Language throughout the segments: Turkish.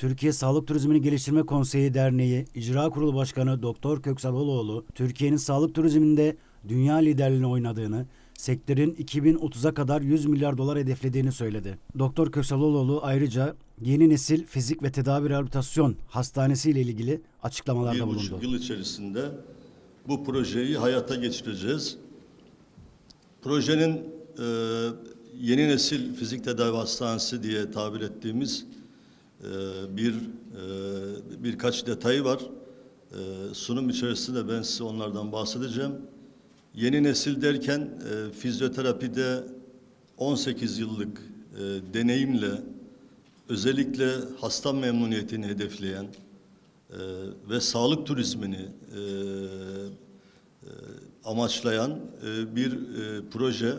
Türkiye Sağlık Turizmini Geliştirme Konseyi Derneği İcra Kurulu Başkanı Doktor Köksal Oloğlu, Türkiye'nin sağlık turizminde dünya liderliğini oynadığını, sektörün 2030'a kadar 100 milyar dolar hedeflediğini söyledi. Doktor Köksal Oloğlu ayrıca yeni nesil fizik ve tedavi rehabilitasyon hastanesi ile ilgili bir açıklamalarda buçuk bulundu. yıl içerisinde bu projeyi hayata geçireceğiz. Projenin e, yeni nesil fizik tedavi hastanesi diye tabir ettiğimiz bir e, birkaç detayı var. E, sunum içerisinde ben size onlardan bahsedeceğim. Yeni nesil derken e, fizyoterapide 18 yıllık e, deneyimle özellikle hasta memnuniyetini hedefleyen ve sağlık turizmini amaçlayan bir proje.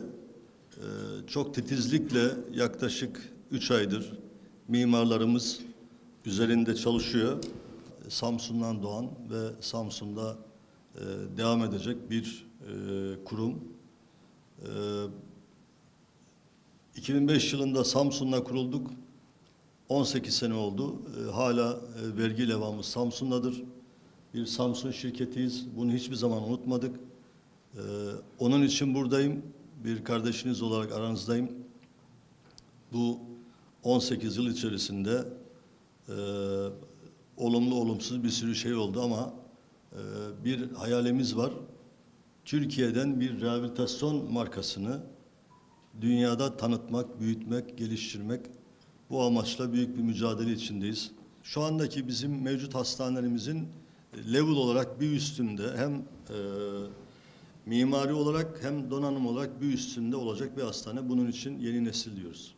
Çok titizlikle yaklaşık üç aydır mimarlarımız üzerinde çalışıyor. Samsun'dan doğan ve Samsun'da e, devam edecek bir e, kurum. E, 2005 yılında Samsun'da kurulduk. 18 sene oldu. E, hala e, vergi levhamız Samsun'dadır. Bir Samsun şirketiyiz. Bunu hiçbir zaman unutmadık. E, onun için buradayım. Bir kardeşiniz olarak aranızdayım. Bu 18 yıl içerisinde e, olumlu olumsuz bir sürü şey oldu ama e, bir hayalimiz var. Türkiye'den bir rehabilitasyon markasını dünyada tanıtmak, büyütmek, geliştirmek bu amaçla büyük bir mücadele içindeyiz. Şu andaki bizim mevcut hastanelerimizin e, level olarak bir üstünde hem e, mimari olarak hem donanım olarak bir üstünde olacak bir hastane. Bunun için yeni nesil diyoruz.